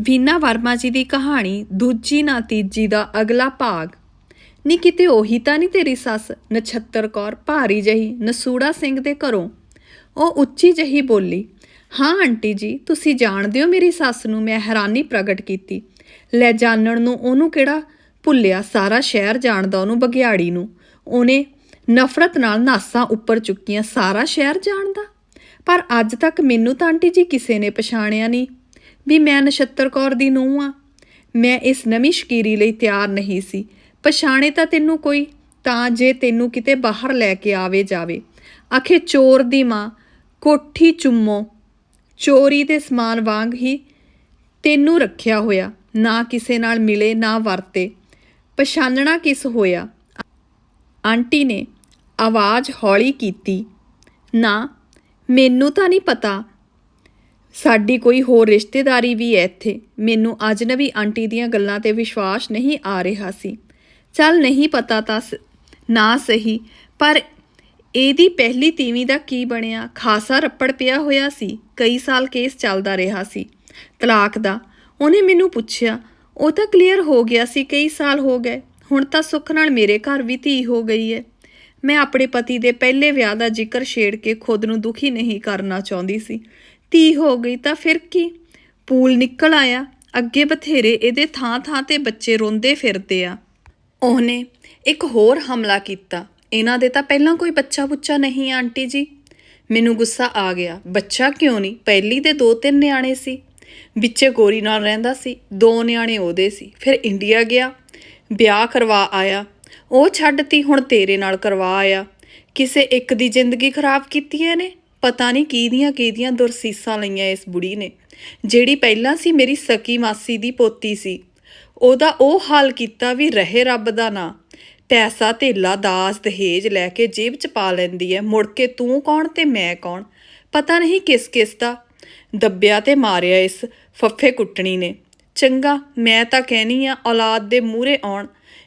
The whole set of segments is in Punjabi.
ਵੀਨਾ ਵਰਮਾ ਜੀ ਦੀ ਕਹਾਣੀ ਦੂਜੀ ਨਾ ਤੀਜੀ ਦਾ ਅਗਲਾ ਭਾਗ। ਨੀ ਕਿਤੇ ਉਹੀ ਤਾਂ ਨਹੀਂ ਤੇਰੀ ਸੱਸ ਨਛੱਤਰ ਕੌਰ ਭਾਰੀ ਜਹੀ ਨਸੂੜਾ ਸਿੰਘ ਦੇ ਘਰੋਂ? ਉਹ ਉੱਚੀ ਜਹੀ ਬੋਲੀ, ਹਾਂ ਆਂਟੀ ਜੀ, ਤੁਸੀਂ ਜਾਣਦੇ ਹੋ ਮੇਰੀ ਸੱਸ ਨੂੰ ਮੈਂ ਹੈਰਾਨੀ ਪ੍ਰਗਟ ਕੀਤੀ। ਲੈ ਜਾਣਨ ਨੂੰ ਉਹਨੂੰ ਕਿਹੜਾ ਭੁੱਲਿਆ ਸਾਰਾ ਸ਼ਹਿਰ ਜਾਣਦਾ ਉਹਨੂੰ ਬਗਿਆੜੀ ਨੂੰ। ਉਹਨੇ ਨਫ਼ਰਤ ਨਾਲ ਨਾਸਾਂ ਉੱਪਰ ਚੁੱਕੀਆਂ ਸਾਰਾ ਸ਼ਹਿਰ ਜਾਣਦਾ। ਪਰ ਅੱਜ ਤੱਕ ਮੈਨੂੰ ਤਾਂ ਆਂਟੀ ਜੀ ਕਿਸੇ ਨੇ ਪਛਾਣਿਆ ਨਹੀਂ ਵੀ ਮੈਂ ਨਛੱਤਰ ਕੌਰ ਦੀ ਨੂੰਹ ਆ। ਮੈਂ ਇਸ ਨਵੀਂ ਸ਼ਕੀਰੀ ਲਈ ਤਿਆਰ ਨਹੀਂ ਸੀ। ਪਛਾਣੇ ਤਾਂ ਤੈਨੂੰ ਕੋਈ, ਤਾਂ ਜੇ ਤੈਨੂੰ ਕਿਤੇ ਬਾਹਰ ਲੈ ਕੇ ਆਵੇ ਜਾਵੇ। ਆਖੇ ਚੋਰ ਦੀ ਮਾਂ, ਕੋਠੀ ਚੁੰਮੋ। ਚੋਰੀ ਦੇ ਸਮਾਨ ਵਾਂਗ ਹੀ ਤੈਨੂੰ ਰੱਖਿਆ ਹੋਇਆ, ਨਾ ਕਿਸੇ ਨਾਲ ਮਿਲੇ, ਨਾ ਵਰਤੇ। ਪਛਾਨਣਾ ਕਿਸ ਹੋਇਆ? ਆਂਟੀ ਨੇ ਆਵਾਜ਼ ਹੌਲੀ ਕੀਤੀ, ਨਾ, ਮੈਨੂੰ ਤਾਂ ਨਹੀਂ ਪਤਾ ਸਾਡੀ ਕੋਈ ਹੋਰ ਰਿਸ਼ਤੇਦਾਰੀ ਵੀ ਹੈ ਇੱਥੇ। ਮੈਨੂੰ ਅਜਨਬੀ ਆਂਟੀ ਦੀਆਂ ਗੱਲਾਂ ਤੇ ਵਿਸ਼ਵਾਸ ਨਹੀਂ ਆ ਰਿਹਾ ਸੀ। ਚੱਲ ਨਹੀਂ ਪਤਾ ਤਾਂ ਸ- ਨਾ ਸਹੀ, ਪਰ ਇਹਦੀ ਪਹਿਲੀ ਤੀਵੀਂ ਦਾ ਕੀ ਬਣਿਆ? ਖਾਸਾ ਰੱਪੜ ਪਿਆ ਹੋਇਆ ਸੀ। ਕਈ ਸਾਲ ਕੇਸ ਚੱਲਦਾ ਰਿਹਾ ਸੀ। ਤਲਾਕ ਦਾ। ਉਹਨੇ ਮੈਨੂੰ ਪੁੱਛਿਆ, ਉਹ ਤਾਂ ਕਲੀਅਰ ਹੋ ਗਿਆ ਸੀ ਕਈ ਸਾਲ ਹੋ ਗਏ। ਹੁਣ ਤਾਂ ਸੁੱਖ ਨਾਲ ਮੇਰੇ ਘਰ ਵੀ ਧੀ ਹੋ ਗਈ ਹੈ। ਮੈਂ ਆਪਣੇ ਪਤੀ ਦੇ ਪਹਿਲੇ ਵਿਆਹ ਦਾ ਜ਼ਿਕਰ ਛੇੜ ਕੇ ਖੁਦ ਨੂੰ ਦੁਖੀ ਨਹੀਂ ਕਰਨਾ ਚਾਹੁੰਦੀ ਸੀ। ਧੀ ਹੋ ਗਈ ਤਾਂ ਫਿਰ ਕੀ? ਪੂਲ ਨਿਕਲ ਆਇਆ। ਅੱਗੇ ਬਥੇਰੇ ਇਹਦੇ ਥਾਂ ਥਾਂ ਤੇ ਬੱਚੇ ਰੋਂਦੇ ਫਿਰਦੇ ਆ। ਉਹਨੇ ਇੱਕ ਹੋਰ ਹਮਲਾ ਕੀਤਾ। ਇਹਨਾਂ ਦੇ ਤਾਂ ਪਹਿਲਾਂ ਕੋਈ ਬੱਚਾ ਬੁੱਚਾ ਨਹੀਂ ਆਂਟੀ ਜੀ। ਮੈਨੂੰ ਗੁੱਸਾ ਆ ਗਿਆ। ਬੱਚਾ ਕਿਉਂ ਨਹੀਂ? ਪਹਿਲੀ ਦੇ ਦੋ ਤਿੰਨ ਨਿਆਣੇ ਸੀ। ਵਿੱਚੇ ਗੋਰੀ ਨਾਲ ਰਹਿੰਦਾ ਸੀ। ਦੋ ਨਿਆਣੇ ਉਹਦੇ ਸੀ। ਫਿਰ ਇੰਡੀਆ ਗਿਆ। ਵਿਆਹ ਕਰਵਾ ਆਇਆ। ਉਹ ਛੱਡਤੀ, ਹੁਣ ਤੇਰੇ ਨਾਲ ਕਰਵਾ ਆਇਆ। ਕਿਸੇ ਇੱਕ ਦੀ ਜ਼ਿੰਦਗੀ ਖਰਾਬ ਕੀਤੀ ਇਹਨੇ? ਪਤਾ ਨਹੀਂ ਕਿਹਦੀਆਂ ਕਿਹਦੀਆਂ ਦੁਰਸੀਸਾਂ ਲਈਆਂ ਇਸ ਬੁੜੀ ਨੇ। ਜਿਹੜੀ ਪਹਿਲਾਂ ਸੀ ਮੇਰੀ ਸਕੀ ਮਾਸੀ ਦੀ ਪੋਤੀ ਸੀ। ਉਹਦਾ ਉਹ ਹਾਲ ਕੀਤਾ ਵੀ ਰਹੇ ਰੱਬ ਦਾ ਨਾਂ। ਪੈਸਾ, ਧੇਲਾ, ਦਾਸ, ਦਹੇਜ ਲੈ ਕੇ ਜੇਬ 'ਚ ਪਾ ਲੈਂਦੀ ਐ। ਮੁੜ ਕੇ ਤੂੰ ਕੌਣ ਤੇ ਮੈਂ ਕੌਣ? ਪਤਾ ਨਹੀਂ ਕਿਸ ਕਿਸ ਦਾ। ਦੱਬਿਆ ਤੇ ਮਾਰਿਆ ਇਸ ਫੱਫੇ ਕੁੱਟਣੀ ਨੇ। ਚੰਗਾ, ਮੈਂ ਤਾਂ ਕਹਿਨੀ ਆ ਔਲਾਦ ਦੇ ਮੂਹਰੇ ਆਉਣ।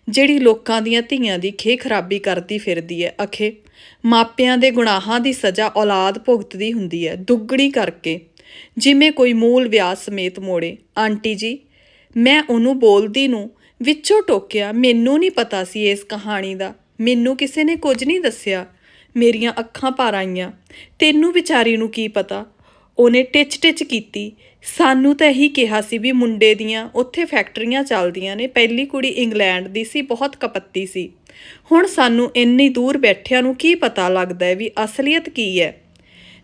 ਜਿਹੜੀ ਲੋਕਾਂ ਦੀਆਂ ਧੀਆਂ ਦੀ ਖੇ ਖਰਾਬੀ ਕਰਦੀ ਫਿਰਦੀ ਹੈ। ਅਖੇ, ਮਾਪਿਆਂ ਦੇ ਗੁਨਾਹਾਂ ਦੀ ਸਜ਼ਾ ਔਲਾਦ ਭੁਗਤਦੀ ਹੁੰਦੀ ਹੈ। ਦੁੱਗਣੀ ਕਰਕੇ, ਜਿਵੇਂ ਕੋਈ ਮੂਲ ਵਿਆਸ ਸਮੇਤ ਮੋੜੇ। ਆਂਟੀ ਜੀ, ਮੈਂ ਉਹਨੂੰ ਬੋਲਦੀ ਨੂੰ ਵਿੱਚੋਂ ਟੋਕਿਆ, ਮੈਨੂੰ ਨਹੀਂ ਪਤਾ ਸੀ ਇਸ ਕਹਾਣੀ ਦਾ। ਮੈਨੂੰ ਕਿਸੇ ਨੇ ਕੁਝ ਨਹੀਂ ਦੱਸਿਆ। ਮੇਰੀਆਂ ਅੱਖਾਂ ਭਰ ਆਈਆਂ। ਤੈਨੂੰ ਵਿਚਾਰੀ ਨੂੰ ਕੀ ਪਤਾ? ਉਹਨੇ ਟਿਚ ਟਿਚ ਕੀਤੀ। ਸਾਨੂੰ ਤਾਂ ਇਹੀ ਕਿਹਾ ਸੀ ਵੀ ਮੁੰਡੇ ਦੀਆਂ ਉੱਥੇ ਫੈਕਟਰੀਆਂ ਚੱਲਦੀਆਂ ਨੇ, ਪਹਿਲੀ ਕੁੜੀ ਇੰਗਲੈਂਡ ਦੀ ਸੀ, ਬਹੁਤ ਕਪੱਤੀ ਸੀ। ਹੁਣ ਸਾਨੂੰ ਇੰਨੀ ਦੂਰ ਬੈਠਿਆਂ ਨੂੰ ਕੀ ਪਤਾ ਲੱਗਦਾ ਹੈ ਵੀ ਅਸਲੀਅਤ ਕੀ ਹੈ?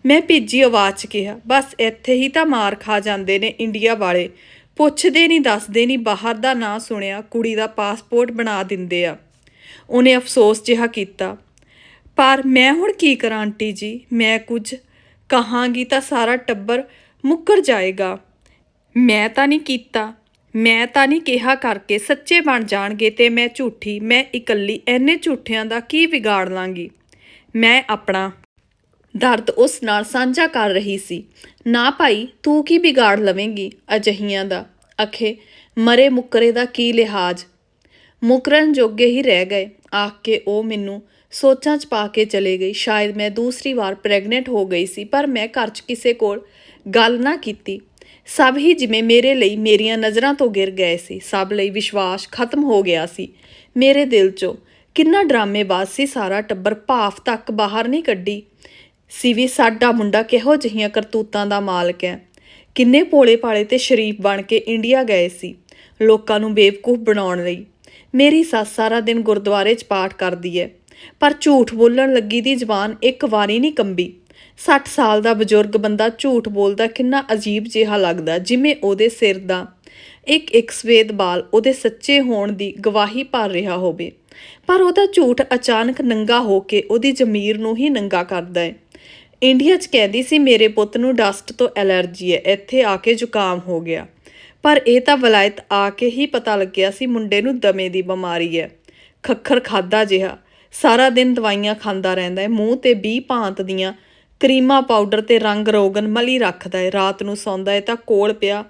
ਮੈਂ ਭਿੱਜੀ ਆਵਾਜ਼ 'ਚ ਕਿਹਾ, ਬਸ ਇੱਥੇ ਹੀ ਤਾਂ ਮਾਰ ਖਾ ਜਾਂਦੇ ਨੇ ਇੰਡੀਆ ਵਾਲੇ। ਪੁੱਛਦੇ ਨਹੀਂ ਦੱਸਦੇ ਨਹੀਂ ਬਾਹਰ ਦਾ ਨਾਂ ਸੁਣਿਆ, ਕੁੜੀ ਦਾ ਪਾਸਪੋਰਟ ਬਣਾ ਦਿੰਦੇ ਆ। ਉਹਨੇ ਅਫਸੋਸ ਜਿਹਾ ਕੀਤਾ। ਪਰ ਮੈਂ ਹੁਣ ਕੀ ਕਰਾਂ, ਆਂਟੀ ਜੀ? ਮੈਂ ਕੁਝ ਕਹਾਂਗੀ ਤਾਂ ਸਾਰਾ ਟੱਬਰ ਮੁੱਕਰ ਜਾਏਗਾ। ਮੈਂ ਤਾਂ ਨਹੀਂ ਕੀਤਾ। ਮੈਂ ਤਾਂ ਨਹੀਂ ਕਿਹਾ ਕਰਕੇ ਸੱਚੇ ਬਣ ਜਾਣਗੇ ਤੇ ਮੈਂ ਝੂਠੀ, ਮੈਂ ਇਕੱਲੀ, ਐਨੇ ਝੂਠਿਆਂ ਦਾ ਕੀ ਵਿਗਾੜ ਲਾਂਗੀ? ਮੈਂ ਆਪਣਾ ਦਰਦ ਉਸ ਨਾਲ ਸਾਂਝਾ ਕਰ ਰਹੀ ਸੀ। ਨਾ ਭਾਈ, ਤੂੰ ਕੀ ਵਿਗਾੜ ਲਵੇਂਗੀ ਅਜਹੀਆਂ ਦਾ? ਅਖੇ, ਮਰੇ ਮੁੱਕਰੇ ਦਾ ਕੀ ਲਿਹਾਜ਼? ਮੁਕਰਨ ਜੋਗੇ ਹੀ ਰਹਿ ਗਏ। ਆਖ ਕੇ ਉਹ ਮੈਨੂੰ ਸੋਚਾਂ 'ਚ ਪਾ ਕੇ ਚਲੇ ਗਈ। ਸ਼ਾਇਦ ਮੈਂ ਦੂਸਰੀ ਵਾਰ ਪ੍ਰੈਗਨੈਂਟ ਹੋ ਗਈ ਸੀ, ਪਰ ਮੈਂ ਘਰ 'ਚ ਕਿਸੇ ਕੋਲ ਗੱਲ ਨਾ ਕੀਤੀ। ਸਭ ਹੀ ਜਿਵੇਂ ਮੇਰੇ ਲਈ ਮੇਰੀਆਂ ਨਜ਼ਰਾਂ ਤੋਂ ਗਿਰ ਗਏ ਸੀ। ਸਭ ਲਈ ਵਿਸ਼ਵਾਸ ਖਤਮ ਹੋ ਗਿਆ ਸੀ। ਮੇਰੇ ਦਿਲ 'ਚੋਂ ਕਿੰਨਾ ਡਰਾਮੇਬਾਜ਼ ਸੀ ਸਾਰਾ ਟੱਬਰ ਭਾਫ ਤੱਕ ਬਾਹਰ ਨਹੀਂ ਕੱਢੀ। ਸੀ ਵੀ ਸਾਡਾ ਮੁੰਡਾ ਕਿਹੋ ਜਿਹੀਆਂ ਕਰਤੂਤਾਂ ਦਾ ਮਾਲਕ ਹੈ। ਕਿੰਨੇ ਭੋਲੇ ਭਾਲੇ ਤੇ ਸ਼ਰੀਫ ਬਣ ਕੇ ਇੰਡੀਆ ਗਏ ਸੀ। ਲੋਕਾਂ ਨੂੰ ਬੇਵਕੂਫ ਬਣਾਉਣ ਲਈ। ਮੇਰੀ ਸੱਸ ਸਾਰਾ ਦਿਨ ਗੁਰਦੁਆਰੇ 'ਚ ਪਾਠ ਕਰਦੀ ਹੈ। ਪਰ ਝੂਠ ਬੋਲਣ ਲੱਗੀ ਦੀ ਜ਼ਬਾਨ ਇੱਕ ਵਾਰੀ ਨਹੀਂ ਕੰਬੀ। 60 ਸਾਲ ਦਾ ਬਜ਼ੁਰਗ ਬੰਦਾ ਝੂਠ ਬੋਲਦਾ, ਕਿੰਨਾ ਅਜੀਬ ਜਿਹਾ ਲੱਗਦਾ, ਜਿਵੇਂ ਉਹਦੇ ਸਿਰ ਦਾ ਇੱਕ ਇੱਕ ਸਵੇਦ ਬਾਲ ਉਹਦੇ ਸੱਚੇ ਹੋਣ ਦੀ ਗਵਾਹੀ ਭਰ ਰਿਹਾ ਹੋਵੇ। ਪਰ ਉਹਦਾ ਝੂਠ ਅਚਾਨਕ ਨੰਗਾ ਹੋ ਕੇ ਉਹਦੀ ਜ਼ਮੀਰ ਨੂੰ ਹੀ ਨੰਗਾ ਕਰਦਾ ਹੈ। ਇੰਡੀਆ 'ਚ ਕਹਿੰਦੀ ਸੀ, ਮੇਰੇ ਪੁੱਤ ਨੂੰ ਡਸਟ ਤੋਂ ਐਲਰਜੀ ਹੈ, ਇੱਥੇ ਆ ਕੇ ਜ਼ੁਕਾਮ ਹੋ ਗਿਆ। ਪਰ ਇਹ ਤਾਂ ਵਲਾਇਤ ਆ ਕੇ ਹੀ ਪਤਾ ਲੱਗਿਆ ਸੀ, ਮੁੰਡੇ ਨੂੰ ਦਮੇ ਦੀ ਬਿਮਾਰੀ ਹੈ। ਖੱਖਰ ਖਾਦਾ ਜਿਹਾ, ਸਾਰਾ ਦਿਨ ਦਵਾਈਆਂ ਖਾਂਦਾ ਰਹਿੰਦਾ ਹੈ, ਮੂੰਹ ਤੇ 20 ਭਾਂਤ ਦੀਆਂ ਕਰੀਮਾ ਪਾਊਡਰ ਤੇ ਰੰਗ ਰੋਗਨ ਮਲੀ ਰੱਖਦਾ ਹੈ। ਰਾਤ ਨੂੰ ਸੌਂਦਾ ਏ ਤਾਂ ਕੋਲ ਪਿਆ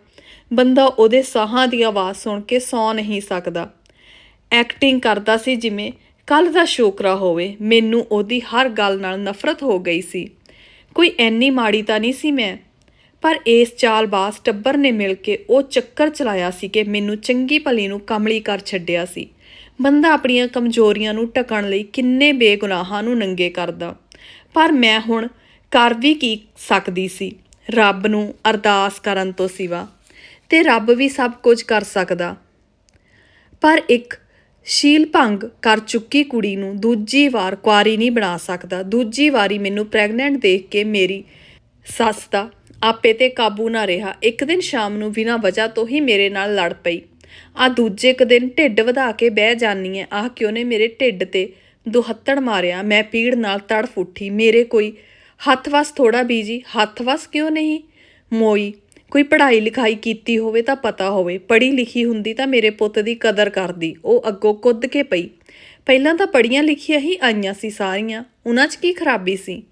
ਬੰਦਾ ਉਹਦੇ ਸਾਹਾਂ ਦੀ ਆਵਾਜ਼ ਸੁਣ ਕੇ ਸੌ ਨਹੀਂ ਸਕਦਾ। ਐਕਟਿੰਗ ਕਰਦਾ ਸੀ ਜਿਵੇਂ ਕੱਲ ਦਾ ਸ਼ੋਕਰਾ ਹੋਵੇ, ਮੈਨੂੰ ਉਹਦੀ ਹਰ ਗੱਲ ਨਾਲ ਨਫ਼ਰਤ ਹੋ ਗਈ ਸੀ। ਕੋਈ ਐਨੀ ਮਾੜੀ ਤਾਂ ਨਹੀਂ ਸੀ ਮੈਂ, ਪਰ ਇਸ ਚਾਲਬਾਜ਼ ਟੱਬਰ ਨੇ ਮਿਲ ਕੇ ਉਹ ਚੱਕਰ ਚਲਾਇਆ ਸੀ ਕਿ ਮੈਨੂੰ ਚੰਗੀ ਭਲੀ ਨੂੰ ਕਮਲੀ ਕਰ ਛੱਡਿਆ ਸੀ। ਬੰਦਾ ਆਪਣੀਆਂ ਕਮਜ਼ੋਰੀਆਂ ਨੂੰ ਢਕਣ ਲਈ ਕਿੰਨੇ ਬੇਗੁਨਾਹਾਂ ਨੂੰ ਨੰਗੇ ਕਰਦਾ। ਪਰ ਮੈਂ ਹੁਣ ਕਰ ਵੀ ਕੀ ਸਕਦੀ ਸੀ? ਰੱਬ ਨੂੰ ਅਰਦਾਸ ਕਰਨ ਤੋਂ ਸਿਵਾ, ਤੇ ਰੱਬ ਵੀ ਸਭ ਕੁਝ ਕਰ ਸਕਦਾ। ਪਰ ਇੱਕ ਸ਼ੀਲ ਭੰਗ ਕਰ ਚੁੱਕੀ ਕੁੜੀ ਨੂੰ ਦੂਜੀ ਵਾਰ ਕੁਆਰੀ ਨਹੀਂ ਬਣਾ ਸਕਦਾ। ਦੂਜੀ ਵਾਰੀ ਮੈਨੂੰ ਪ੍ਰੈਗਨੈਂਟ ਦੇਖ ਕੇ ਮੇਰੀ ਸੱਸ ਦਾ ਆਪੇ ਤੇ ਕਾਬੂ ਨਾ ਰਿਹਾ। ਇੱਕ ਦਿਨ ਸ਼ਾਮ ਨੂੰ ਬਿਨਾਂ ਵਜ੍ਹਾ ਤੋਂ ਹੀ ਮੇਰੇ ਨਾਲ ਲੜ ਪਈ। ਆ ਦੂਜੇ ਕੁ ਦਿਨ ਢਿੱਡ ਵਧਾ ਕੇ ਬਹਿ ਜਾਨੀ ਐ। ਆਹ ਕਿਉਂ ਨੇ ਮੇਰੇ ਢਿੱਡ ਤੇ ਦੁਹੱਤੜ ਮਾਰਿਆ। ਮੈਂ ਪੀੜ ਨਾਲ ਤੜਫ ਉੱਠੀ। ਮੇਰੇ ਕੋਈ ਹੱਥ ਵਸ ਥੋੜਾ ਬੀਜੀ ਹੱਥ ਵਸ ਕਿਉਂ ਨਹੀਂ? ਮੋਈ, ਕੋਈ ਪੜ੍ਹਾਈ ਲਿਖਾਈ ਕੀਤੀ ਹੋਵੇ ਤਾਂ ਪਤਾ ਹੋਵੇ, ਪੜ੍ਹੀ ਲਿਖੀ ਹੁੰਦੀ ਤਾਂ ਮੇਰੇ ਪੁੱਤ ਦੀ ਕਦਰ ਕਰਦੀ, ਉਹ ਅੱਗੋਂ ਕੁੱਦ ਕੇ ਪਈ। ਪਹਿਲਾਂ ਤਾਂ ਪੜੀਆਂ ਲਿਖੀਆਂ ਹੀ ਆਈਆਂ ਸੀ ਸਾਰੀਆਂ, ਉਹਨਾਂ 'ਚ ਕੀ ਖਰਾਬੀ ਸੀ?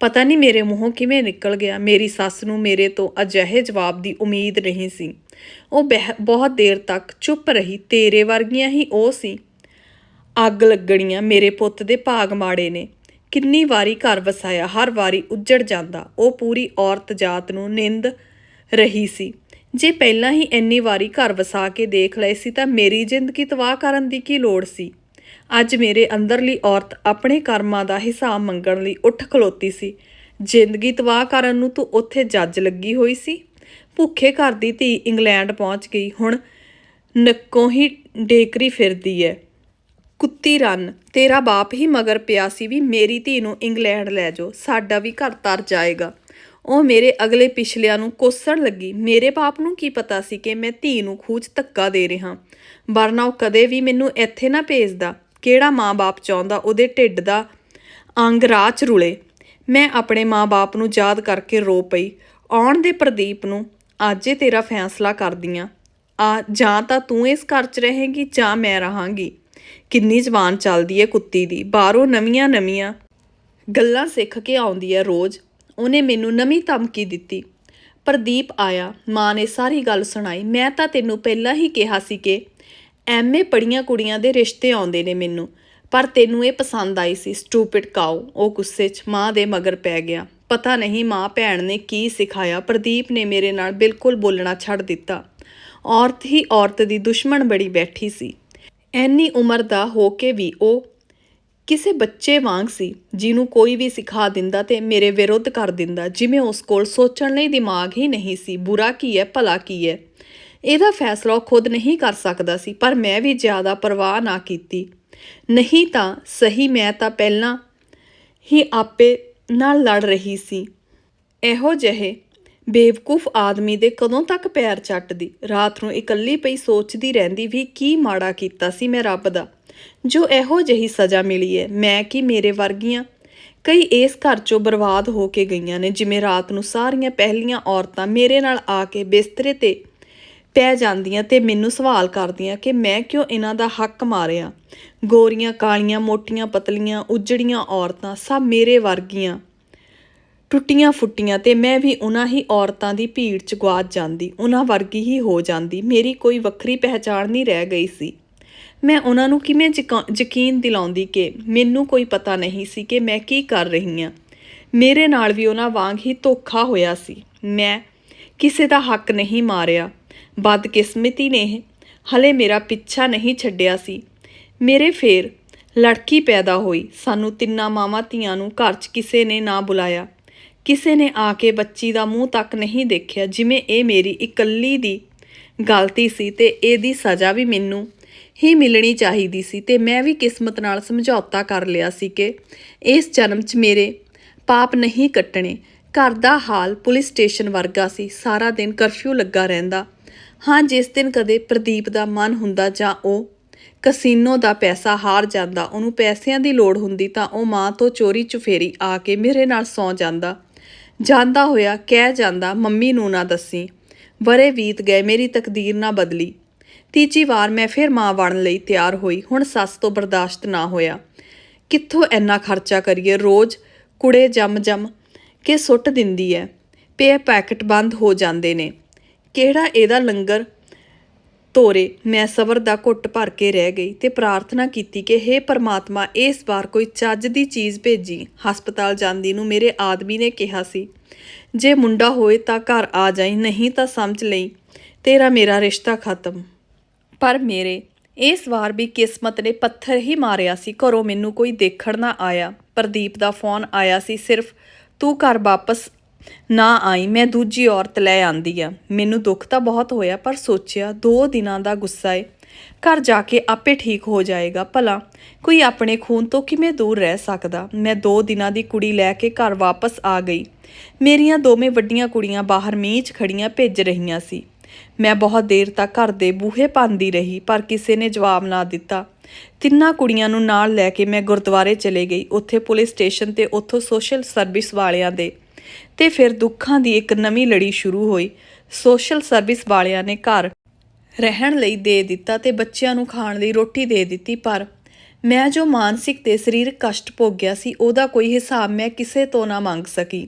ਪਤਾ ਨਹੀਂ ਮੇਰੇ ਮੂੰਹੋਂ ਕਿਵੇਂ ਨਿਕਲ ਗਿਆ, ਮੇਰੀ ਸੱਸ ਨੂੰ ਮੇਰੇ ਤੋਂ ਅਜਿਹੇ ਜਵਾਬ ਦੀ ਉਮੀਦ ਨਹੀਂ ਸੀ। ਉਹ ਬਹਿ- ਬਹੁਤ ਦੇਰ ਤੱਕ ਚੁੱਪ ਰਹੀ, ਤੇਰੇ ਵਰਗੀਆਂ ਹੀ ਉਹ ਸੀ। ਅੱਗ ਲੱਗਣੀਆਂ ਮੇਰੇ ਪੁੱਤ ਦੇ ਭਾਗ ਮਾੜੇ ਨੇ। ਕਿੰਨੀ ਵਾਰੀ ਘਰ ਵਸਾਇਆ, ਹਰ ਵਾਰੀ ਉੱਜੜ ਜਾਂਦਾ। ਉਹ ਪੂਰੀ ਔਰਤ ਜਾਤ ਨੂੰ ਨਿੰਦ ਰਹੀ ਸੀ। ਜੇ ਪਹਿਲਾਂ ਹੀ ਇੰਨੀ ਵਾਰੀ ਘਰ ਵਸਾ ਕੇ ਦੇਖ ਲਏ ਸੀ ਤਾਂ ਮੇਰੀ ਜ਼ਿੰਦਗੀ ਤਬਾਹ ਕਰਨ ਦੀ ਕੀ ਲੋੜ ਸੀ? ਅੱਜ ਮੇਰੇ ਅੰਦਰਲੀ ਔਰਤ ਆਪਣੇ ਕਰਮਾਂ ਦਾ ਹਿਸਾਬ ਮੰਗਣ ਲਈ ਉੱਠ ਖਲੋਤੀ ਸੀ। ਜ਼ਿੰਦਗੀ ਤਬਾਹ ਕਰਨ ਨੂੰ ਤੂੰ ਉੱਥੇ ਜੱਜ ਲੱਗੀ ਹੋਈ ਸੀ? ਭੁੱਖੇ ਘਰ ਦੀ ਧੀ ਇੰਗਲੈਂਡ ਪਹੁੰਚ ਗਈ। ਹੁਣ ਨੱਕੋਂ ਹੀ ਡੇਕਰੀ ਫਿਰਦੀ ਐ। ਕੁੱਤੀ ਰੰਨ ਤੇਰਾ ਬਾਪ ਹੀ ਮਗਰ ਪਿਆ ਸੀ ਵੀ ਮੇਰੀ ਧੀ ਨੂੰ ਇੰਗਲੈਂਡ ਲੈ ਜਾਓ, ਸਾਡਾ ਵੀ ਘਰ ਤਰ ਜਾਏਗਾ। ਉਹ ਮੇਰੇ ਅਗਲੇ ਪਿਛਲਿਆਂ ਨੂੰ ਕੋਸਣ ਲੱਗੀ। ਮੇਰੇ ਬਾਪ ਨੂੰ ਕੀ ਪਤਾ ਸੀ ਕਿ ਮੈਂ ਧੀ ਨੂੰ ਖੂਚ ਧੱਕਾ ਦੇ ਰਿਹਾ ਵਰਨਾ ਉਹ ਕਦੇ ਵੀ ਮੈਨੂੰ ਇੱਥੇ ਨਾ ਭੇਜਦਾ। ਕਿਹੜਾ ਮਾਂ-ਬਾਪ ਚਾਹੁੰਦਾ ਉਹਦੇ ਢਿੱਡ ਦਾ ਅੰਗ ਰਾਹ 'ਚ ਰੁਲੇ? ਮੈਂ ਆਪਣੇ ਮਾਂ-ਬਾਪ ਨੂੰ ਯਾਦ ਕਰਕੇ ਰੋ ਪਈ। ਆਉਣ ਦੇ ਪ੍ਰਦੀਪ ਨੂੰ ਅੱਜ ਤੇਰਾ ਫੈਸਲਾ ਕਰਦੀਆਂ ਆ, ਜਾਂ ਤਾਂ ਤੂੰ ਇਸ ਘਰ 'ਚ ਰਹੇਂਗੀ ਜਾਂ ਮੈਂ ਰਹਾਂਗੀ। ਕਿੰਨੀ ਜ਼ਬਾਨ ਚੱਲਦੀ ਹੈ ਕੁੱਤੀ ਦੀ, ਬਾਹਰੋਂ ਨਵੀਆਂ ਨਵੀਆਂ ਗੱਲਾਂ ਸਿੱਖ ਕੇ ਆਉਂਦੀ ਹੈ ਰੋਜ਼। ਉਹਨੇ ਮੈਨੂੰ ਨਵੀਂ ਧਮਕੀ ਦਿੱਤੀ। ਪ੍ਰਦੀਪ ਆਇਆ, ਮਾਂ ਨੇ ਸਾਰੀ ਗੱਲ ਸੁਣਾਈ। ਮੈਂ ਤਾਂ ਤੈਨੂੰ ਪਹਿਲਾਂ ਹੀ ਕਿਹਾ ਸੀ ਕਿ ਐਮਏ ਪੜੀਆਂ ਕੁੜੀਆਂ ਦੇ ਰਿਸ਼ਤੇ ਆਉਂਦੇ ਨੇ ਮੈਨੂੰ। ਪਰ ਤੈਨੂੰ ਇਹ ਪਸੰਦ ਆਈ ਸੀ। ਸਟੂਪਿਡ ਕਾਉ ਉਹ ਗੁੱਸੇ 'ਚ ਮਾਂ ਦੇ ਮਗਰ ਪੈ ਗਿਆ। ਪਤਾ ਨਹੀਂ ਮਾਂ ਭੈਣ ਨੇ ਕੀ ਸਿਖਾਇਆ। ਪ੍ਰਦੀਪ ਨੇ ਮੇਰੇ ਨਾਲ ਬਿਲਕੁਲ ਬੋਲਣਾ ਛੱਡ ਦਿੱਤਾ। ਔਰਤ ਹੀ ਔਰਤ ਦੀ ਦੁਸ਼ਮਣ ਬੜੀ ਬੈਠੀ ਸੀ। ਐਨੀ ਉਮਰ ਦਾ ਹੋ ਕੇ ਵੀ ਉਹ ਕਿਸੇ ਬੱਚੇ ਵਾਂਗ ਸੀ, ਜਿਹਨੂੰ ਕੋਈ ਵੀ ਸਿਖਾ ਦਿੰਦਾ ਤੇ ਮੇਰੇ ਵਿਰੁੱਧ ਕਰ ਦਿੰਦਾ, ਜਿਵੇਂ ਉਸ ਕੋਲ ਸੋਚਣ ਲਈ ਦਿਮਾਗ ਹੀ ਨਹੀਂ ਸੀ, ਬੁਰਾ ਕੀ ਹੈ, ਭਲਾ ਕੀ ਹੈ। ਇਹਦਾ ਫੈਸਲਾ ਉਹ ਖੁਦ ਨਹੀਂ ਕਰ ਸਕਦਾ ਸੀ, ਪਰ ਮੈਂ ਵੀ ਜ਼ਿਆਦਾ ਪਰਵਾਹ ਨਾ ਕੀਤੀ। ਨਹੀਂ ਤਾਂ ਸਹੀ ਮੈਂ ਤਾਂ ਪਹਿਲਾਂ ਹੀ ਆਪੇ ਨਾਲ ਲੜ ਰਹੀ ਸੀ। ਇਹੋ ਜਿਹੇ ਬੇਵਕੂਫ ਆਦਮੀ ਦੇ ਕਦੋਂ ਤੱਕ ਪੈਰ ਚੱਟਦੀ? ਰਾਤ ਨੂੰ ਇਕੱਲੀ ਪਈ ਸੋਚਦੀ ਰਹਿੰਦੀ ਵੀ ਕੀ ਮਾੜਾ ਕੀਤਾ ਸੀ ਮੈਂ ਰੱਬ ਦਾ। ਜੋ ਇਹੋ ਜਿਹੀ ਸਜ਼ਾ ਮਿਲੀ ਹੈ, ਮੈਂ ਕੀ ਮੇਰੇ ਵਰਗੀਆਂ? ਕਈ ਇਸ ਘਰ ਚੋਂ ਬਰਬਾਦ ਹੋ ਕੇ ਗਈਆਂ ਨੇ, ਜਿਵੇਂ ਰਾਤ ਨੂੰ ਸਾਰੀਆਂ ਪਹਿਲੀਆਂ ਔਰਤਾਂ ਮੇਰੇ ਨਾਲ ਆ ਕੇ ਬਿਸਤਰੇ ਤੇ ਪੈ ਜਾਂਦੀਆਂ ਤੇ ਮੈਨੂੰ ਸਵਾਲ ਕਰਦੀਆਂ ਕਿ ਮੈਂ ਕਿਉਂ ਇਹਨਾਂ ਦਾ ਹੱਕ ਮਾਰਿਆ? ਗੋਰੀਆਂ, ਕਾਲੀਆਂ, ਮੋਟੀਆਂ, ਪਤਲੀਆਂ, ਉਜੜੀਆਂ ਔਰਤਾਂ ਸਭ ਮੇਰੇ ਵਰਗੀਆਂ। ਟੁੱਟੀਆਂ ਫੁੱਟੀਆਂ ਤੇ ਮੈਂ ਵੀ ਉਹਨਾਂ ਹੀ ਔਰਤਾਂ ਦੀ ਭੀੜ ਚ ਗਵਾਚ ਜਾਂਦੀ, ਉਹਨਾਂ ਵਰਗੀ ਹੀ ਹੋ ਜਾਂਦੀ, ਮੇਰੀ ਕੋਈ ਵੱਖਰੀ ਪਹਿਚਾਣ ਨਹੀਂ ਰਹਿ ਗਈ ਸੀ। ਮੈਂ ਉਹਨਾਂ ਨੂੰ ਕਿਵੇਂ ਯਕਾ- ਯਕੀਨ ਦਿਲਾਉਂਦੀ ਕਿ ਮੈਨੂੰ ਕੋਈ ਪਤਾ ਨਹੀਂ ਸੀ ਕਿ ਮੈਂ ਕੀ ਕਰ ਰਹੀ ਹਾਂ। ਮੇਰੇ ਨਾਲ ਵੀ ਉਹਨਾਂ ਵਾਂਗ ਹੀ ਧੋਖਾ ਹੋਇਆ ਸੀ। ਮੈਂ ਕਿਸੇ ਦਾ ਹੱਕ ਨਹੀਂ ਮਾਰਿਆ। ਬਦਕਿਸਮਤੀ ਨੇ ਹਲੇ ਮੇਰਾ ਪਿੱਛਾ ਨਹੀਂ ਛੱਡਿਆ ਸੀ। ਮੇਰੇ ਫੇਰ ਲੜਕੀ ਪੈਦਾ ਹੋਈ। ਸਾਨੂੰ ਤਿੰਨਾਂ ਮਾਵਾਂ ਧੀਆਂ ਨੂੰ ਘਰ 'ਚ ਕਿਸੇ ਨੇ ਨਾ ਬੁਲਾਇਆ। ਕਿਸੇ ਨੇ ਆ ਕੇ ਬੱਚੀ ਦਾ ਮੂੰਹ ਤੱਕ ਨਹੀਂ ਦੇਖਿਆ, ਜਿਵੇਂ ਇਹ ਮੇਰੀ ਇਕੱਲੀ ਦੀ ਗਲਤੀ ਸੀ ਤੇ ਇਹਦੀ ਸਜ਼ਾ ਵੀ ਮੈਨੂੰ ਹੀ ਮਿਲਣੀ ਚਾਹੀਦੀ ਸੀ ਤੇ ਮੈਂ ਵੀ ਕਿਸਮਤ ਨਾਲ ਸਮਝੌਤਾ ਕਰ ਲਿਆ ਸੀ ਕਿ ਇਸ ਜਨਮ 'ਚ ਮੇਰੇ ਪਾਪ ਨਹੀਂ ਕੱਟਣੇ। ਘਰ ਦਾ ਹਾਲ ਪੁਲਿਸ ਸਟੇਸ਼ਨ ਵਰਗਾ ਸੀ, ਸਾਰਾ ਦਿਨ ਕਰਫਿਊ ਲੱਗਾ ਰਹਿੰਦਾ। ਹਾਂ, ਜਿਸ ਦਿਨ ਕਦੇ ਪ੍ਰਦੀਪ ਦਾ ਮਨ ਹੁੰਦਾ ਜਾਂ ਉਹ ਕਸੀਨੋ ਦਾ ਪੈਸਾ ਹਾਰ ਜਾਂਦਾ, ਉਹਨੂੰ ਪੈਸਿਆਂ ਦੀ ਲੋੜ ਹੁੰਦੀ ਤਾਂ ਉਹ ਮਾਂ ਤੋਂ ਚੋਰੀ ਚੁਫੇਰੀ ਆ ਕੇ ਮੇਰੇ ਨਾਲ ਸੌ ਜਾਂਦਾ। ਜਾਂਦਾ ਹੋਇਆ ਕਹਿ ਜਾਂਦਾ, ਮੰਮੀ ਨੂੰ ਨਾ ਦੱਸੀ। ਬਰੇ ਬੀਤ ਗਏ, ਮੇਰੀ ਤਕਦੀਰ ਨਾ ਬਦਲੀ। ਤੀਜੀ ਵਾਰ ਮੈਂ ਫਿਰ ਮਾਂ ਬਣਨ ਲਈ ਤਿਆਰ ਹੋਈ। ਹੁਣ ਸੱਸ ਤੋਂ ਬਰਦਾਸ਼ਤ ਨਾ ਹੋਇਆ। ਕਿੱਥੋਂ ਇੰਨਾ ਖਰਚਾ ਕਰੀਏ? ਰੋਜ਼ ਕੁੜੇ ਜੰਮ ਜੰਮ ਕੇ ਸੁੱਟ ਦਿੰਦੀ ਐ। ਪੇ ਪੈਕਟ ਬੰਦ ਹੋ ਜਾਂਦੇ ਨੇ। ਕਿਹੜਾ ਇਹਦਾ ਲੰਗਰ ਤੋਰੇ, ਮੈਂ ਸਬਰ ਦਾ ਘੁੱਟ ਭਰ ਕੇ ਰਹਿ ਗਈ ਤੇ ਪ੍ਰਾਰਥਨਾ ਕੀਤੀ ਕਿ हे ਪਰਮਾਤਮਾ, ਇਸ ਵਾਰ ਕੋਈ ਚੱਜ ਦੀ ਚੀਜ਼ ਭੇਜੀ। ਹਸਪਤਾਲ ਜਾਂਦੀ ਨੂੰ ਮੇਰੇ ਆਦਮੀ ਨੇ ਕਿਹਾ ਸੀ, ਜੇ ਮੁੰਡਾ ਹੋਏ ਤਾਂ ਘਰ ਆ ਜਾਈ, ਨਹੀਂ ਤਾਂ ਸਮਝ ਲਈ, ਤੇਰਾ ਮੇਰਾ ਰਿਸ਼ਤਾ ਖਤਮ। ਪਰ ਮੇਰੇ, ਇਸ ਵਾਰ ਵੀ ਕਿਸਮਤ ਨੇ ਪੱਥਰ ਹੀ ਮਾਰਿਆ ਸੀ, ਘਰੋਂ ਮੈਨੂੰ ਕੋਈ ਦੇਖਣ ਨਾ ਆਇਆ। ਪ੍ਰਦੀਪ ਦਾ ਫੋਨ ਆਇਆ ਸੀ ਸਿਰਫ, ਤੂੰ ਘਰ ਵਾਪਸ ਨਾ ਆਈ, ਮੈਂ ਦੂਜੀ ਔਰਤ ਲੈ ਆਂਦੀ ਆ। ਮੈਨੂੰ ਦੁੱਖ ਤਾਂ ਬਹੁਤ ਹੋਇਆ, ਪਰ ਸੋਚਿਆ ਦੋ ਦਿਨਾਂ ਦਾ ਗੁੱਸਾ ਏ। ਘਰ ਜਾ ਕੇ ਆਪੇ ਠੀਕ ਹੋ ਜਾਏਗਾ, ਭਲਾ। ਕੋਈ ਆਪਣੇ ਖੂਨ ਤੋਂ ਕਿਵੇਂ ਦੂਰ ਰਹਿ ਸਕਦਾ? ਮੈਂ ਦੋ ਦਿਨਾਂ ਦੀ ਕੁੜੀ ਲੈ ਕੇ ਘਰ ਵਾਪਸ ਆ ਗਈ। ਮੇਰੀਆਂ ਦੋਵੇਂ ਵੱਡੀਆਂ ਕੁੜੀਆਂ ਬਾਹਰ ਮੀਂਹ 'ਚ ਖੜੀਆਂ ਭਿੱਜ ਰਹੀਆਂ ਸੀ। ਮੈਂ ਬਹੁਤ ਦੇਰ ਤੱਕ ਘਰ ਦੇ ਬੂਹੇ ਪਾਉਂਦੀ ਰਹੀ, ਪਰ ਕਿਸੇ ਨੇ ਜਵਾਬ ਨਾ ਦਿੱਤਾ। ਤਿੰਨਾਂ ਕੁੜੀਆਂ ਨੂੰ ਨਾਲ ਲੈ ਕੇ ਮੈਂ ਗੁਰਦੁਆਰੇ ਚਲੇ ਗਈ। ਉੱਥੇ ਪੁਲਿਸ ਸਟੇਸ਼ਨ ਤੇ ਉੱਥੋਂ ਸੋਸ਼ਲ ਸਰਵਿਸ ਵਾਲਿਆਂ ਦੇ ਤੇ ਫਿਰ ਦੁੱਖਾਂ ਦੀ ਇੱਕ ਨਵੀਂ ਲੜੀ ਸ਼ੁਰੂ ਹੋਈ। ਸੋਸ਼ਲ ਸਰਵਿਸ ਵਾਲਿਆਂ ਨੇ ਘਰ ਰਹਿਣ ਲਈ ਦੇ ਦਿੱਤਾ ਤੇ ਬੱਚਿਆਂ ਨੂੰ ਖਾਣ ਲਈ ਰੋਟੀ ਦੇ ਦਿੱਤੀ, ਪਰ ਮੈਂ ਜੋ ਮਾਨਸਿਕ ਤੇ ਸਰੀਰਕ ਕਸ਼ਟ ਭੋਗਿਆ ਸੀ, ਉਹਦਾ ਕੋਈ ਹਿਸਾਬ ਮੈਂ ਕਿਸੇ ਤੋਂ ਨਾ ਮੰਗ ਸਕੀ।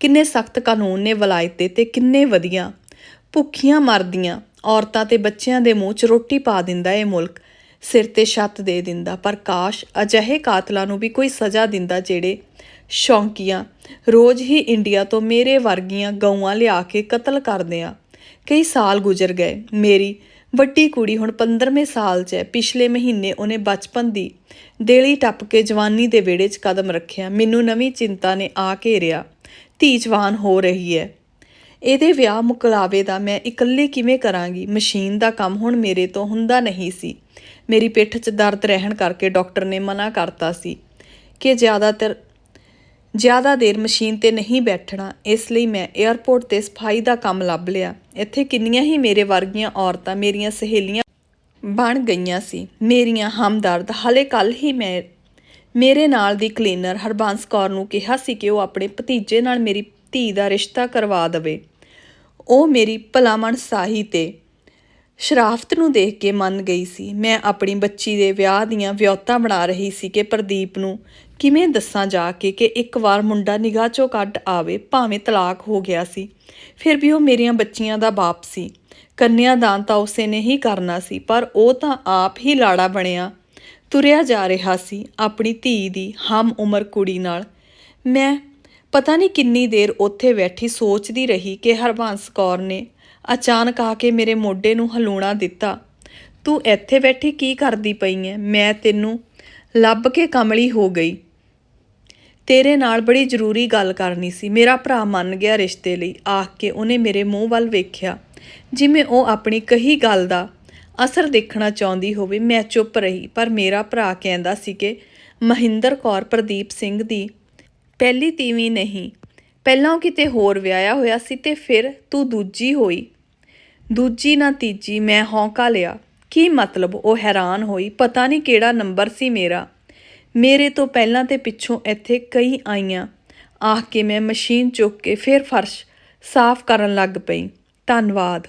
ਕਿੰਨੇ ਸਖਤ ਕਾਨੂੰਨ ਨੇ ਵਲਾਇਤੇ ਤੇ ਕਿੰਨੇ ਵਧੀਆ। ਭੁੱਖੀਆਂ ਮਰਦੀਆਂ, ਔਰਤਾਂ ਤੇ ਬੱਚਿਆਂ ਦੇ ਮੂੰਹ 'ਚ ਰੋਟੀ ਪਾ ਦਿੰਦਾ ਇਹ ਮੁਲਕ, ਸਿਰ ਤੇ ਛੱਤ ਦੇ ਦਿੰਦਾ, ਪਰ ਕਾਸ਼ ਅਜਿਹੇ ਕਾਤਲਾਂ ਨੂੰ ਵੀ ਕੋਈ ਸਜ਼ਾ ਦਿੰਦਾ ਜਿਹੜੇ ਸ਼ੌਂਕੀਆਂ। ਰੋਜ਼ ਹੀ ਇੰਡੀਆ ਤੋਂ ਮੇਰੇ ਵਰਗੀਆਂ ਗਊਆਂ ਲਿਆ ਕੇ ਕਤਲ ਕਰਦੇ ਆ। ਕਈ ਸਾਲ ਗੁਜ਼ਰ ਗਏ। ਮੇਰੀ ਵੱਡੀ ਕੁੜੀ ਹੁਣ 15ਵੇਂ ਸਾਲ 'ਚ ਹੈ। ਪਿਛਲੇ ਮਹੀਨੇ ਉਹਨੇ ਬਚਪਨ ਦੀ ਦੇਲੀ ਟੱਪ ਕੇ ਜਵਾਨੀ ਦੇ ਵਿਹੜੇ 'ਚ ਕਦਮ ਰੱਖਿਆ। ਮੈਨੂੰ ਨਵੀਂ ਚਿੰਤਾ ਨੇ ਆ ਘੇਰਿਆ ਧੀ ਜਵਾਨ ਹੋ ਰਹੀ ਹੈ। ਇਹਦੇ ਵਿਆਹ ਮੁਕਲਾਵੇ ਦਾ ਮੈਂ ਇਕੱਲੇ ਕਿਵੇਂ ਕਰਾਂਗੀ? ਮਸ਼ੀਨ ਦਾ ਕੰਮ ਹੁਣ ਮੇਰੇ ਤੋਂ ਹੁੰਦਾ ਨਹੀਂ ਸੀ। ਮੇਰੀ ਪਿੱਠ 'ਚ ਦਰਦ ਰਹਿਣ ਕਰਕੇ ਡਾਕਟਰ ਨੇ ਮਨਾ ਕਰਤਾ ਸੀ ਕਿ ਜ਼ਿਆਦਾਤਰ ਜ਼ਿਆਦਾ ਦੇਰ ਮਸ਼ੀਨ ਤੇ ਨਹੀਂ ਬੈਠਣਾ, ਇਸ ਲਈ ਮੈਂ 에ਅਰਪੋਰਟ ਤੇ ਸਫ਼ਾਈ ਦਾ ਕੰਮ ਲੱਭ ਲਿਆ। ਇੱਥੇ ਕਿੰਨੀਆਂ ਹੀ ਮੇਰੇ ਵਰਗੀਆਂ ਔਰਤਾਂ ਮੇਰੀਆਂ ਸਹੇਲੀਆਂ ਬਣ ਗਈਆਂ ਸੀ। ਮੇਰੀਆਂ ਹਮਦਰਦ, ਹਲੇ ਕੱਲ ਹੀ ਮੈਂ ਮੇਰੇ ਨਾਲ ਦੀ ਕਲੀਨਰ ਹਰਬੰਸ ਕੌਰ ਨੂੰ ਕਿਹਾ ਸੀ ਕਿ ਉਹ ਆਪਣੇ ਭਤੀਜੇ ਨਾਲ ਮੇਰੀ ਧੀ ਦਾ ਰਿਸ਼ਤਾ ਕਰਵਾ ਦੇਵੇ। ਉਹ ਮੇਰੀ ਭਲਾਮਣ ਸਾਹੀ ਤੇ ਸ਼ਰਾਫਤ ਨੂੰ ਦੇਖ ਕੇ ਮੰਨ ਗਈ ਸੀ। ਮੈਂ ਆਪਣੀ ਬੱਚੀ ਦੇ ਵਿਆਹ ਦੀਆਂ ਵਿਉਤਾਂ ਬਣਾ ਰਹੀ ਸੀ ਕਿ ਪ੍ਰਦੀਪ ਨੂੰ ਕਿਵੇਂ ਦੱਸਾਂ ਜਾ ਕੇ ਕਿ ਇੱਕ ਵਾਰ ਮੁੰਡਾ ਨਿਗਾਹ ਚੋਂ ਕੱਢ ਆਵੇ, ਭਾਵੇਂ ਤਲਾਕ ਹੋ ਗਿਆ ਸੀ। ਫਿਰ ਵੀ ਉਹ ਮੇਰੀਆਂ ਬੱਚੀਆਂ ਦਾ ਬਾਪ ਸੀ। ਕੰਨਿਆਦਾਨ ਤਾਂ ਉਸੇ ਨੇ ਹੀ ਕਰਨਾ ਸੀ, ਪਰ ਉਹ ਤਾਂ ਆਪ ਹੀ ਲਾੜਾ ਬਣਿਆ। ਤੁਰਿਆ ਜਾ ਰਿਹਾ ਸੀ ਆਪਣੀ ਧੀ ਦੀ ਹਮ ਉਮਰ ਕੁੜੀ ਨਾਲ। ਮੈਂ ਪਤਾ ਨਹੀਂ ਕਿੰਨੀ ਦੇਰ ਉੱਥੇ ਬੈਠੀ ਸੋਚਦੀ ਰਹੀ ਕਿ ਹਰਬੰਸ ਕੌਰ ਨੇ ਅਚਾਨਕ ਆ ਕੇ ਮੇਰੇ ਮੋਢੇ ਨੂੰ ਹਲੂਣਾ ਦਿੱਤਾ। ਤੂੰ ਇੱਥੇ ਬੈਠੀ ਕੀ ਕਰਦੀ ਪਈ ਐ? ਮੈਂ ਤੈਨੂੰ ਲੱਭ ਕੇ ਕਮਲੀ ਹੋ ਗਈ। ਤੇਰੇ ਨਾਲ ਬੜੀ ਜ਼ਰੂਰੀ ਗੱਲ ਕਰਨੀ ਸੀ। ਮੇਰਾ ਭਰਾ ਮੰਨ ਗਿਆ ਰਿਸ਼ਤੇ ਲਈ। ਆਖ ਕੇ ਉਹਨੇ ਮੇਰੇ ਮੂੰਹ ਵੱਲ ਵੇਖਿਆ। ਜਿਵੇਂ ਉਹ ਆਪਣੀ ਕਹੀ ਗੱਲ ਦਾ ਅਸਰ ਦੇਖਣਾ ਚਾਹੁੰਦੀ ਹੋਵੇ, ਮੈਂ ਚੁੱਪ ਰਹੀ। ਪਰ ਮੇਰਾ ਭਰਾ ਕਹਿੰਦਾ ਸੀ ਕਿ ਮਹਿੰਦਰ ਕੌਰ ਪ੍ਰਦੀਪ ਸਿੰਘ ਦੀ ਪਹਿਲੀ ਤੀਵੀਂ ਨਹੀਂ, ਪਹਿਲਾਂ ਉਹ ਕਿਤੇ ਹੋਰ ਵਿਆਹਿਆ ਹੋਇਆ ਸੀ ਤੇ ਫਿਰ ਤੂੰ ਦੂਜੀ ਹੋਈ। ਦੂਜੀ ਨਾ ਤੀਜੀ ਮੈਂ ਹੌਂਕਾ ਲਿਆ। ਕੀ ਮਤਲਬ? ਉਹ ਹੈਰਾਨ ਹੋਈ। ਪਤਾ ਨਹੀਂ ਕਿਹੜਾ ਨੰਬਰ ਸੀ ਮੇਰਾ। ਮੇਰੇ ਤੋਂ ਪਹਿਲਾਂ ਤੇ ਪਿੱਛੋਂ ਇੱਥੇ ਕਈ ਆਈਆਂ। ਆਖ ਕੇ ਮੈਂ ਮਸ਼ੀਨ ਚੁੱਕ ਕੇ ਫਿਰ ਫਰਸ਼ ਸਾਫ਼ ਕਰਨ ਲੱਗ ਪਈ। ਧੰਨਵਾਦ।